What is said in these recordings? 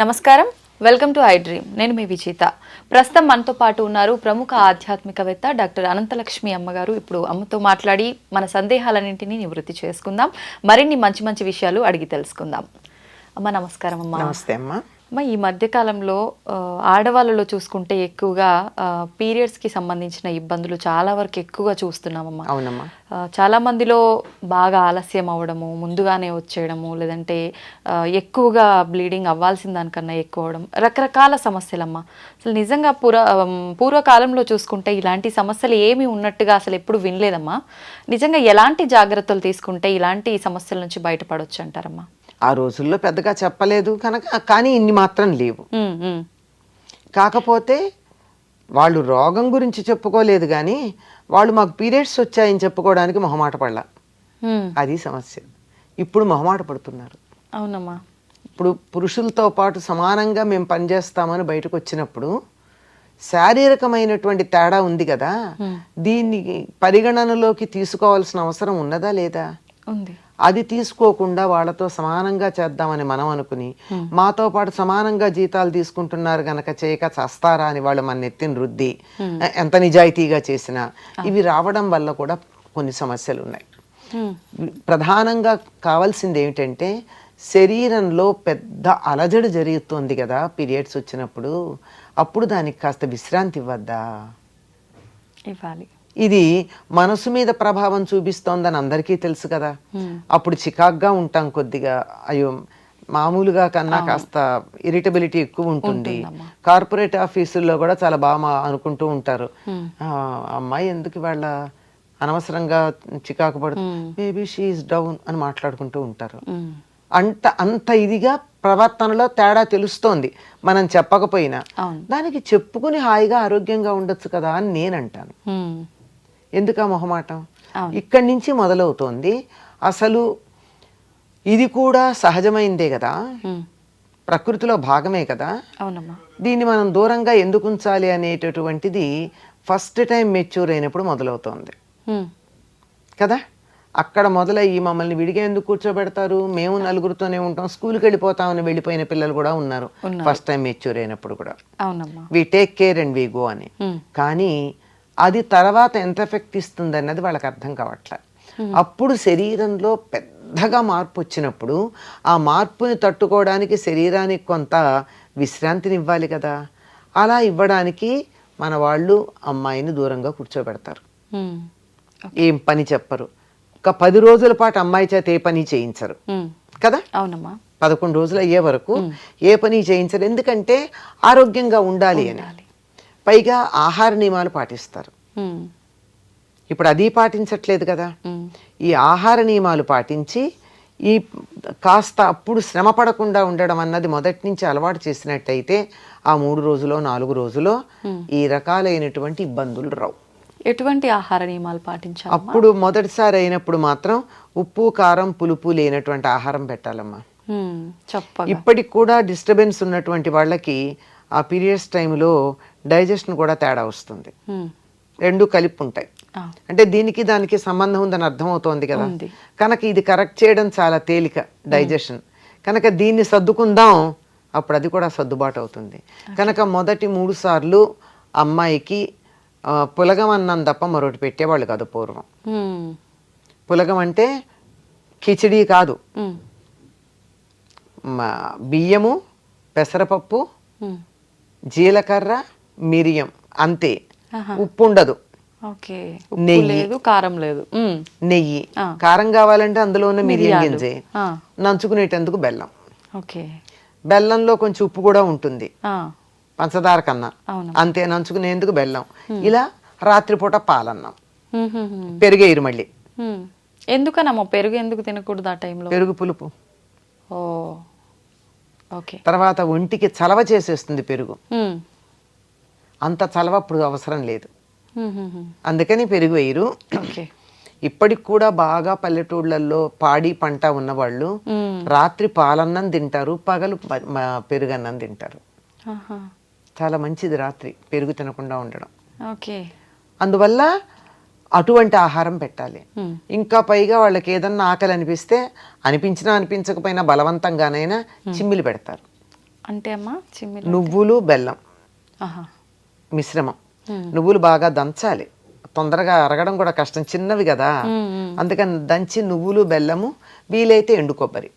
నమస్కారం. Welcome to I dream. నేను మీ విజేత. ప్రస్తుతం మనతో పాటు ఉన్నారు ప్రముఖ ఆధ్యాత్మికవేత్త డాక్టర్ అనంతలక్ష్మి అమ్మగారు. ఇప్పుడు అమ్మతో మాట్లాడి మన సందేహాలన్నింటినీ నివృత్తి చేసుకుందాం. మరిన్ని మంచి మంచి విషయాలు అడిగి తెలుసుకుందాం. అమ్మ నమస్కారం అమ్మ. నమస్తే అమ్మా. అమ్మ ఈ మధ్య కాలంలో ఆ, ఆడవాళ్ళలో చూసుకుంటే ఎక్కువగా పీరియడ్స్కి సంబంధించిన ఇబ్బందులు చాలా వరకు ఎక్కువగా చూస్తున్నామమ్మా. అవునమ్మా. చాలా మందిలో బాగా ఆలస్యం అవ్వడము ముందుగానే వచ్చేయడము లేదంటే ఎక్కువగా బ్లీడింగ్ అవ్వాల్సిన దానికన్నా ఎక్కువ అవడం రకరకాల సమస్యలమ్మా. అసలు నిజంగా పూర్వ పూర్వకాలంలో చూసుకుంటే ఇలాంటి సమస్యలు ఏమీ ఉన్నట్టుగా అసలు ఎప్పుడు వినలేదమ్మా. నిజంగా ఎలాంటి జాగ్రత్తలు తీసుకుంటే ఇలాంటి సమస్యల నుంచి బయటపడవచ్చు అంటారమ్మా ఆ రోజుల్లో పెద్దగా చెప్పలేదు కనుక కానీ ఇన్ని మాత్రం లేవు. కాకపోతే వాళ్ళు రోగం గురించి చెప్పుకోలేదు కానీ వాళ్ళు మాకు పీరియడ్స్ వచ్చాయని చెప్పుకోవడానికి మొహమాట పడలా. అది సమస్య. ఇప్పుడు మొహమాట పడుతున్నారు. అవునమ్మా. ఇప్పుడు పురుషులతో పాటు సమానంగా మేము పనిచేస్తామని బయటకు వచ్చినప్పుడు శారీరకమైనటువంటి తేడా ఉంది కదా. దీన్ని పరిగణనలోకి తీసుకోవాల్సిన అవసరం ఉన్నదా లేదా? అది తీసుకోకుండా వాళ్ళతో సమానంగా చేద్దామని మనం అనుకుని మాతో పాటు సమానంగా జీతాలు తీసుకుంటున్నారు గనక చేయక చస్తారా అని వాళ్ళు మన నెత్తిన రుద్ది ఎంత నిజాయితీగా చేసినా ఇవి రావడం వల్ల కూడా కొన్ని సమస్యలు ఉన్నాయి. ప్రధానంగా కావాల్సింది ఏమిటంటే శరీరంలో పెద్ద అలజడి జరుగుతుంది కదా పీరియడ్స్ వచ్చినప్పుడు అప్పుడు దానికి కాస్త విశ్రాంతి ఇవ్వద్దా? ఇవ్వాలి. ఇది మనసు మీద ప్రభావం చూపిస్తోందని అందరికీ తెలుసు కదా. అప్పుడు చికాగ్గా ఉంటాం కొద్దిగా. అయ్యో మామూలుగా కన్నా కాస్త ఇరిటబిలిటీ ఎక్కువ ఉంటుంది. కార్పొరేట్ ఆఫీసుల్లో కూడా చాలా బాగా అనుకుంటూ ఉంటారు. "ఆ, అమ్మాయి ఎందుకు వాళ్ళ అనవసరంగా చికాకు పడు మేబీ షీఈ్ డౌన్ అని మాట్లాడుకుంటూ ఉంటారు. అంత అంత ఇదిగా ప్రవర్తనలో తేడా తెలుస్తోంది. మనం చెప్పకపోయినా. దానికి చెప్పుకుని హాయిగా ఆరోగ్యంగా ఉండొచ్చు కదా అని నేను అంటాను ఉమ్, ఎందుకు ఆ మొహమాటం. ఇక్కడి నుంచి మొదలవుతోంది. అసలు ఇది కూడా సహజమైందే కదా? ప్రకృతిలో భాగమే కదా? దీన్ని మనం దూరంగా ఎందుకు ఉంచాలి అనేటటువంటిది ఫస్ట్ టైం మెచ్యూర్ అయినప్పుడు మొదలవుతోంది. కదా? అక్కడ మొదలయ్యి మమ్మల్ని విడిగా ఎందుకు కూర్చోబెడతారు. మేము నలుగురితోనే ఉంటాం. స్కూల్కి వెళ్ళిపోతామని వెళ్ళిపోయిన పిల్లలు కూడా ఉన్నారు. ఫస్ట్ టైం మెచ్యూర్ అయినప్పుడు కూడా. We take care and we go అని. కానీ అది తర్వాత ఎంత ఎఫెక్ట్ ఇస్తుంది అన్నది వాళ్ళకి అర్థం కావట్లే. అప్పుడు శరీరంలో పెద్దగా మార్పు వచ్చినప్పుడు ఆ మార్పుని తట్టుకోవడానికి శరీరానికి కొంత విశ్రాంతిని ఇవ్వాలి కదా. అలా ఇవ్వడానికి మన వాళ్ళు అమ్మాయిని దూరంగా కూర్చోబెడతారు. ఏం పని చెప్పరు. ఒక పది రోజుల పాటు అమ్మాయి చేత ఏ పని చేయించరు. కదా? అవునమ్మా. పదకొండు రోజులు అయ్యే వరకు ఏ పని చేయించరు. ఎందుకంటే ఆరోగ్యంగా ఉండాలి అని. పైగా ఆహార నియమాలు పాటిస్తారు. ఇప్పుడు అది పాటించట్లేదు కదా. ఈ ఆహార నియమాలు పాటించి ఈ కాస్త అప్పుడు శ్రమ పడకుండా ఉండడం అన్నది మొదటి నుంచి అలవాటు చేసినట్టయితే ఆ మూడు రోజులో నాలుగు రోజులో ఈ రకాలైనటువంటి ఇబ్బందులు రావు. ఎటువంటి ఆహార నియమాలు పాటించాలి అప్పుడు మొదటిసారి అయినప్పుడు మాత్రం ఉప్పు కారం పులుపు లేనటువంటి ఆహారం పెట్టాలమ్మా. ఇప్పటికి కూడా డిస్టర్బెన్స్ ఉన్నటువంటి వాళ్ళకి ఆ పీరియడ్స్ టైంలో డైజెషన్ కూడా తేడా వస్తుంది. రెండు కలిపి ఉంటాయి అంటే దీనికి దానికి సంబంధం ఉందని అర్థమవుతోంది కదా. కనుక ఇది కరెక్ట్ చేయడం చాలా తేలిక డైజెషన్. కనుక దీన్ని సర్దుకుందాం అప్పుడు అది కూడా సర్దుబాటు అవుతుంది. కనుక మొదటి మూడు సార్లు అమ్మాయికి పులగం అన్నం తప్ప మరొకటి పెట్టేవాళ్ళు కాదు పూర్వం. పులగం అంటే కిచిడి కాదు. బియ్యము పెసరపప్పు జీలకర్ర మిరియం అంతే. ఉప్పు ఉండదు నెయ్యి. లేదు కారం లేదు. నెయ్యి. కారం కావాలంటే అందులో ఉన్న మిరియం. గింజే. నంచుకునేటందుకు బెల్లం. ఓకే. బెల్లంలో కొంచెం ఉప్పు కూడా ఉంటుంది. పంచదార కన్నా. అంతే నంచుకునేందుకు బెల్లం. ఇలా రాత్రిపూట పాలన్నం. పెరుగేయరు మళ్ళీ. ఎందుకనమ్మా పెరుగు ఎందుకు తినకూడదు ఆ టైంలో? పెరుగు పులుపు. ఓ. ఓకే. తర్వాత ఒంటికి చలవ చేసేస్తుంది పెరుగు. అంత చలవ అప్పుడు అవసరం లేదు. అందుకని పెరుగు వేయరు ఓకే. ఇప్పటికి కూడా బాగా పల్లెటూళ్ళల్లో పాడి పంట ఉన్నవాళ్ళు రాత్రి పాలన్నం తింటారు పగలు పెరుగన్నం తింటారు. చాలా మంచిది రాత్రి పెరుగు తినకుండా ఉండడం. ఓకే. అందువల్ల అటువంటి ఆహారం పెట్టాలి. ఇంకా పైగా వాళ్ళకి ఏదన్నా ఆకలి అనిపిస్తే అనిపించినా అనిపించకపోయినా బలవంతంగానైనా చిమ్మిలి పెడతారు. అంటే అమ్మా నువ్వులు బెల్లం. మిశ్రమం. నువ్వులు బాగా దంచాలి. తొందరగా అరగడం కూడా కష్టం చిన్నవి కదా. అందుకని దంచి నువ్వులు బెల్లము వీలైతే ఎండు కొబ్బరి.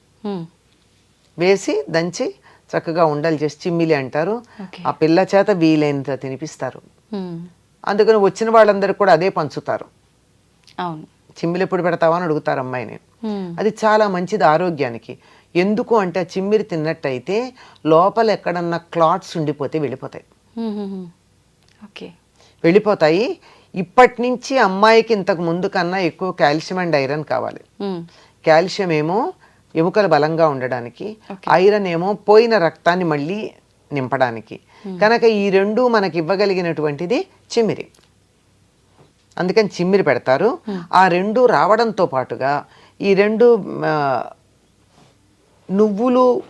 వేసి దంచి చక్కగా ఉండలు చేసి చిమ్మిలి అంటారు. ఆ పిల్ల చేత వీలైనంత తినిపిస్తారు. అందుకని వచ్చిన వాళ్ళందరూ కూడా అదే పంచుతారు. అవును. చిమ్మిలి ఎప్పుడు పెడతావా అని అడుగుతారు అమ్మాయిని. అది చాలా మంచిది ఆరోగ్యానికి. ఎందుకు అంటే ఆ చిమ్మిరి తిన్నట్టయితే లోపల ఎక్కడన్నా క్లాట్స్ ఉండిపోతే వెళ్ళిపోతాయి. ఓకే. వెళ్ళిపోతాయి. ఇప్పటి నుంచి అమ్మాయికి ఇంతకు ముందు కన్నా ఎక్కువ కాల్షియం అండ్ ఐరన్ కావాలి. కాల్షియం ఏమో ఎముకలు బలంగా ఉండడానికి. ఐరన్ ఏమో పోయిన రక్తాన్ని మళ్ళీ నింపడానికి. కనుక ఈ రెండు మనకి ఇవ్వగలిగినటువంటిది చిమ్మిరి. అందుకని చిమ్మిరి పెడతారు. ఆ రెండు రావడంతో పాటుగా ఈ రెండు నువ్వులు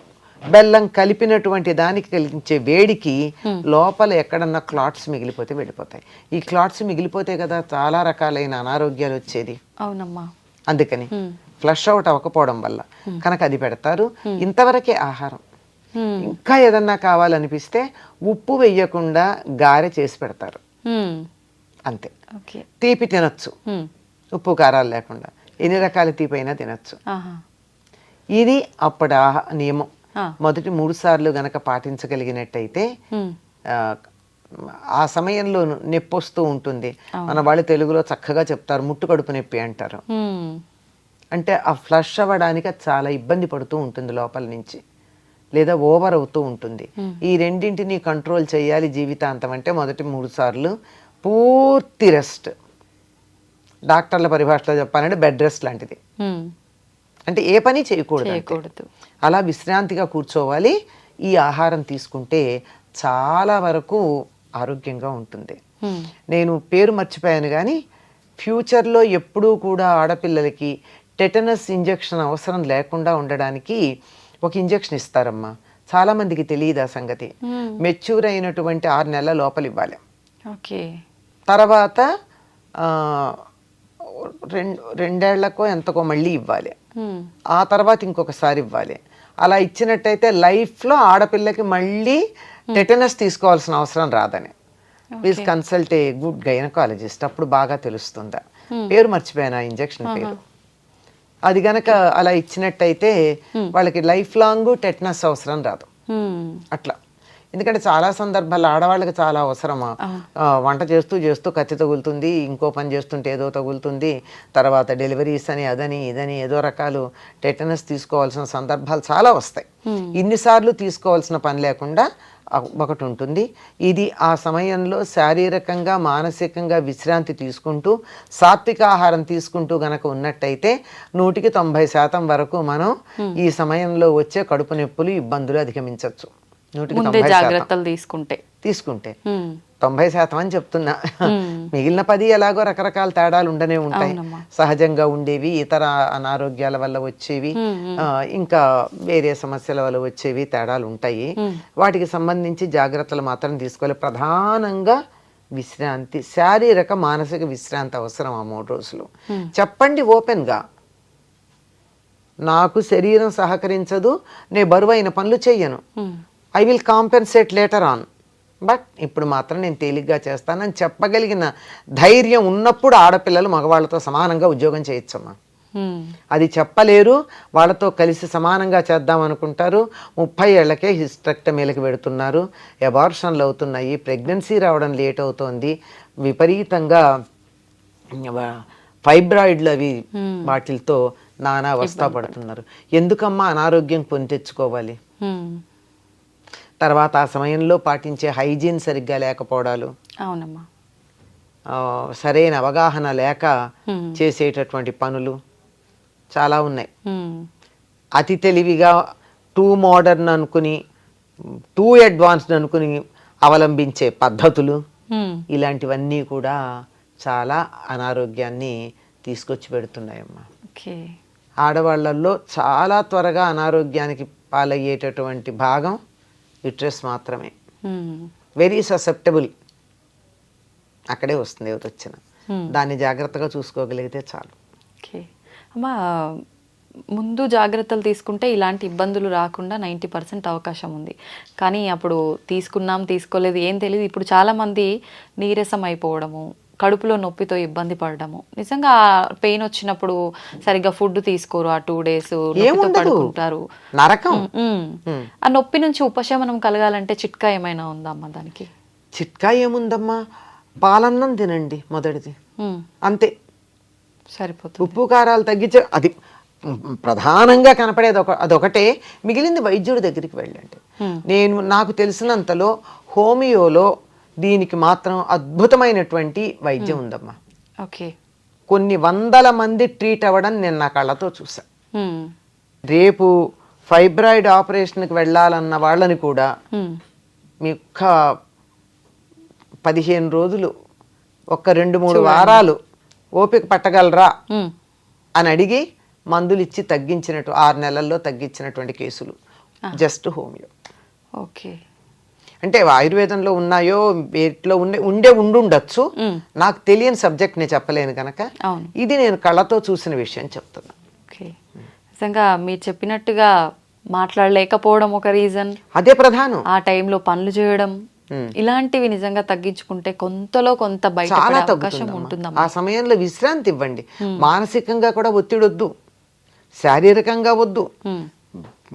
బెల్లం కలిపినటువంటి దానికి కలిగించే వేడికి లోపల ఎక్కడన్నా క్లాట్స్ మిగిలిపోతే వెళ్ళిపోతాయి ఈ క్లాట్స్ మిగిలిపోతే కదా చాలా రకాలైన అనారోగ్యాలు వచ్చేది. అవునమ్మా. అందుకని ఫ్లష్ అవుట్ అవ్వకపోవడం వల్ల. కనుక అది పెడతారు. ఇంతవరకే ఆహారం. ఇంకా ఏదన్నా కావాలనిపిస్తే ఉప్పు వేయకుండా గారె చేసి పెడతారు. అంతే. తీపి తినొచ్చు. ఉప్పు కారాలు లేకుండా. ఎన్ని రకాల తీపి అయినా తినొచ్చు ఇది అప్పటి ఆహా నియమం. మొదటి మూడు సార్లు గనక పాటించగలిగినట్టయితే ఆ, సమయంలో నొప్పి వస్తూ ఉంటుంది మన వాళ్ళు తెలుగులో చక్కగా చెప్తారు ముట్టు కడుపు నొప్పి అంటారు. అంటే ఆ ఫ్లష్ అవ్వడానికి అది చాలా ఇబ్బంది పడుతూ ఉంటుంది లోపల నుంచి లేదా ఓవర్ అవుతూ ఉంటుంది. ఈ రెండింటిని కంట్రోల్ చేయాలి జీవితాంతం అంటే మొదటి మూడు సార్లు పూర్తి రెస్ట్. డాక్టర్ల పరిభాషలో చెప్పాలంటే బెడ్ రెస్ట్ లాంటిది. అంటే ఏ పని చేయకూడదు. అలా విశ్రాంతిగా కూర్చోవాలి. ఈ ఆహారం తీసుకుంటే చాలా వరకు ఆరోగ్యంగా ఉంటుంది. నేను పేరు మర్చిపోయాను కానీ ఫ్యూచర్లో ఎప్పుడూ కూడా ఆడపిల్లలకి టెటనస్ ఇంజెక్షన్ అవసరం లేకుండా ఉండడానికి ఒక ఇంజెక్షన్ ఇస్తారమ్మా. చాలామందికి తెలియదు ఆ సంగతి. మెచ్యూర్ అయినటువంటి ఆరు నెలల లోపల ఇవ్వాలి. ఓకే. తర్వాత రెండు రెండేళ్ళకో ఎంతకో మళ్ళీ ఇవ్వాలి. ఆ తర్వాత ఇంకొకసారి ఇవ్వాలి. అలా ఇచ్చినట్టయితే లైఫ్లో ఆడపిల్లకి మళ్ళీ టెటనస్ తీసుకోవాల్సిన అవసరం రాదని. Please consult a good gynaecologist అప్పుడు బాగా తెలుస్తుందా? పేరు మర్చిపోయాను? ఆ ఇంజెక్షన్ పేరు. అది గనక అలా ఇచ్చినట్టయితే వాళ్ళకి లైఫ్ లాంగ్ టెటనస్ అవసరం రాదు. అట్లా. ఎందుకంటే చాలా సందర్భాల్లో ఆడవాళ్ళకి చాలా అవసరమా? వంట చేస్తూ చేస్తూ కత్తి తగులుతుంది ఇంకో పని చేస్తుంటే ఏదో తగులుతుంది తర్వాత డెలివరీస్ అని అదని ఇదని ఏదో రకాలు టెటనస్ తీసుకోవాల్సిన సందర్భాలు చాలా వస్తాయి. ఇన్నిసార్లు తీసుకోవాల్సిన పని లేకుండా ఒకటి ఉంటుంది. ఇది ఆ సమయంలో శారీరకంగా మానసికంగా విశ్రాంతి తీసుకుంటూ సాత్విక ఆహారం తీసుకుంటూ గనక ఉన్నట్టయితే నూటికి తొంభై శాతం వరకు మనం ఈ సమయంలో వచ్చే కడుపు నొప్పులు ఇబ్బందులు అధిగమించవచ్చు. ముందే జాగ్రత్తలు తీసుకుంటే. తీసుకుంటే. తొంభై శాతం అని చెప్తున్నా. మిగిలిన పది ఎలాగో రకరకాల తేడాలు ఉండనే ఉంటాయి. సహజంగా ఉండేవి ఇతర అనారోగ్యాల వల్ల వచ్చేవి ఇంకా వేరే సమస్యల వల్ల వచ్చేవి తేడాలు ఉంటాయి. వాటికి సంబంధించి జాగ్రత్తలు మాత్రం తీసుకోవాలి. ప్రధానంగా విశ్రాంతి శారీరక మానసిక విశ్రాంతి అవసరం ఆ మూడు రోజులు. చెప్పండి ఓపెన్గా. నాకు శరీరం సహకరించదు నే బరువైన పనులు చెయ్యను. I will compensate later on but ఇప్పుడు మాత్రం నేను తేలిగ్గా చేస్తానని చెప్పగలిగిన ధైర్యం ఉన్నప్పుడు ఆడపిల్లలు మగవాళ్ళతో సమానంగా ఉద్యోగం చేయొచ్చమ్మా. అది చెప్పలేరు వాళ్ళతో కలిసి సమానంగా చేద్దాం అనుకుంటారు ముప్పై ఏళ్ళకే హిస్టెక్టమీలకు పెడుతున్నారు ఎబార్షన్లు అవుతున్నాయి ప్రెగ్నెన్సీ రావడం లేట్ అవుతోంది విపరీతంగా ఫైబ్రాయిడ్లు అవి వాటితో నానా అవస్థ పడుతున్నారు. ఎందుకమ్మా అనారోగ్యం కొని తెచ్చుకోవాలి తర్వాత ఆ సమయంలో పాటించే హైజీన్ సరిగ్గా లేకపోవడాలు. అవునమ్మా. సరైన అవగాహన లేక చేసేటటువంటి పనులు చాలా ఉన్నాయి. అతి తెలివిగా టూ మోడర్న్ అనుకుని టూ అడ్వాన్స్డ్ అనుకుని అవలంబించే పద్ధతులు ఇలాంటివన్నీ కూడా చాలా అనారోగ్యాన్ని తీసుకొచ్చి పెడుతున్నాయమ్మా. ఓకే. ఆడవాళ్ళల్లో చాలా త్వరగా అనారోగ్యానికి పాలయ్యేటటువంటి భాగం యుట్రస్ మాత్రమే. వెరీ ససెప్టబుల్ అక్కడే వస్తుంది ఏది వచ్చిన. దాన్ని జాగ్రత్తగా చూసుకోగలిగితే చాలు. ఓకే. అమ్మా ముందు జాగ్రత్తలు తీసుకుంటే ఇలాంటి ఇబ్బందులు రాకుండా నైంటీ పర్సెంట్ అవకాశం ఉంది. కానీ అప్పుడు తీసుకున్నాం తీసుకోలేదు ఏం తెలియదు ఇప్పుడు చాలామంది నీరసం అయిపోవడము కడుపులో నొప్పితో ఇబ్బంది పడడము. నిజంగా పెయిన్ వచ్చినప్పుడు సరిగ్గా ఫుడ్ తీసుకోరు ఆ టూ డేస్. పడుకుంటారు. నరకం. ఆ నొప్పి నుంచి ఉపశమనం కలగాలంటే చిట్కా ఏమైనా ఉందా అమ్మ దానికి? చిట్కా ఏముందమ్మా? పాలన్నం తినండి మొదటిది. అంతే. సరిపోతుంది. ఉప్పు కారాలు తగ్గించే అది ప్రధానంగా కనపడేది ఒక అదొకటే. మిగిలింది వైద్యుడి దగ్గరికి వెళ్ళండి. నేను నాకు తెలిసినంతలో హోమియోలో దీనికి మాత్రం అద్భుతమైనటువంటి వైద్యం ఉందమ్మా. ఓకే. కొన్ని వందల మంది ట్రీట్ అవ్వడం నేను నా కళ్ళతో చూసా. రేపు ఫైబ్రాయిడ్ ఆపరేషన్కి వెళ్ళాలన్న వాళ్ళని కూడా. మీ ఒక్క పదిహేను రోజులు ఒక్క రెండు మూడు వారాలు ఓపిక పట్టగలరా. అని అడిగి మందులు ఇచ్చి తగ్గించినట్టు ఆరు నెలల్లో తగ్గించినటువంటి కేసులు. Just homeo. ఓకే. అంటే ఆయుర్వేదంలో ఉన్నాయో వేటిలో ఉండే ఉండే ఉండుండొచ్చు. నాకు తెలియని సబ్జెక్ట్ నేను చెప్పలేను కనుక అవును. ఇది నేను కళ్ళతో చూసిన విషయం చెప్తున్నా. నిజంగా మీరు చెప్పినట్టుగా మాట్లాడలేకపోవడం ఒక రీజన్. అదే ప్రధానం. ఆ టైంలో పనులు చేయడం. ఇలాంటివి నిజంగా తగ్గించుకుంటే కొంతలో కొంత బయట అవకాశం ఉంటుందమ్మా. ఆ సమయంలో విశ్రాంతి ఇవ్వండి. మానసికంగా కూడా ఒత్తిడి వద్దు శారీరకంగా వద్దు.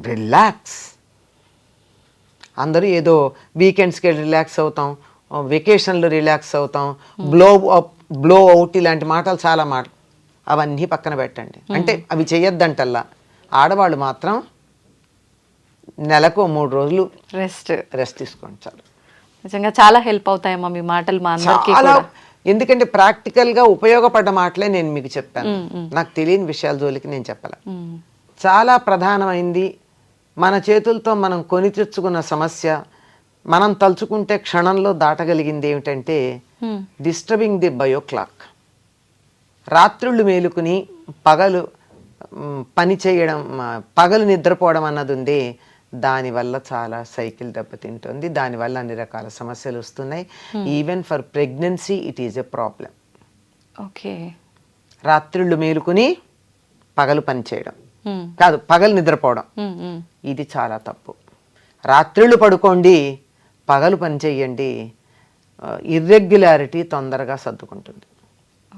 రిలాక్స్. అందరూ ఏదో వీకెండ్స్కి రిలాక్స్ అవుతాం వెకేషన్లో రిలాక్స్ అవుతాం బ్లో అప్ బ్లో అవుట్ ఇలాంటి మాటలు చాలా మాట అవన్నీ పక్కన పెట్టండి. అంటే అవి చేయొద్దంటల్లా ఆడవాళ్ళు మాత్రం నెలకు మూడు రోజులు రెస్ట్ రెస్ట్ తీసుకోండి చాలు. నిజంగా చాలా హెల్ప్ అవుతాయమ్మా మీ మాటలు మా అందరికీ ఎందుకంటే ప్రాక్టికల్గా ఉపయోగపడ్డ మాటలే నేను మీకు చెప్పాను. నాకు తెలియని విషయాల జోలికి నేను చెప్పాల. చాలా ప్రధానమైంది మన చేతులతో మనం కొని తెచ్చుకున్న సమస్య మనం తలుచుకుంటే క్షణంలో దాటగలిగింది ఏమిటంటే. డిస్టర్బింగ్ ది బయో క్లాక్ రాత్రుళ్ళు మేలుకుని పగలు పని చేయడం పగలు నిద్రపోవడం అన్నది ఉంది. దానివల్ల చాలా సైకిల్ దెబ్బతింటుంది. దానివల్ల అన్ని రకాల సమస్యలు వస్తున్నాయి. Even for pregnancy it is a problem okay. రాత్రుళ్ళు మేలుకుని పగలు పని చేయడం. కాదు పగలు నిద్రపోవడం. ఇది చాలా తప్పు. రాత్రిళ్ళు పడుకోండి పగలు పని చెయ్యండి ఇర్రెగ్యులారిటీ తొందరగా సర్దుకుంటుంది.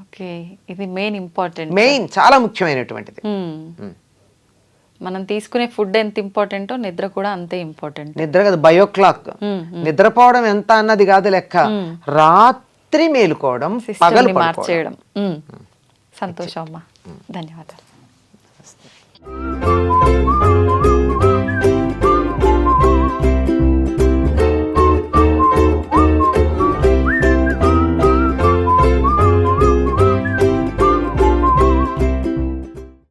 ఓకే ఇది మెయిన్ ఇంపార్టెంట్. మెయిన్ చాలా ముఖ్యమైనటువంటిది. మనం తీసుకునే ఫుడ్ ఎంత ఇంపార్టెంటో నిద్ర కూడా అంతే ఇంపార్టెంట్. నిద్ర కదా బయో క్లాక్ నిద్రపోవడం ఎంత అన్నది కాదు లెక్క. రాత్రి మేలుకోవడం పగలు మార్చేయడం. సంతోషం అమ్మా. ధన్యవాదాలు. Thank you.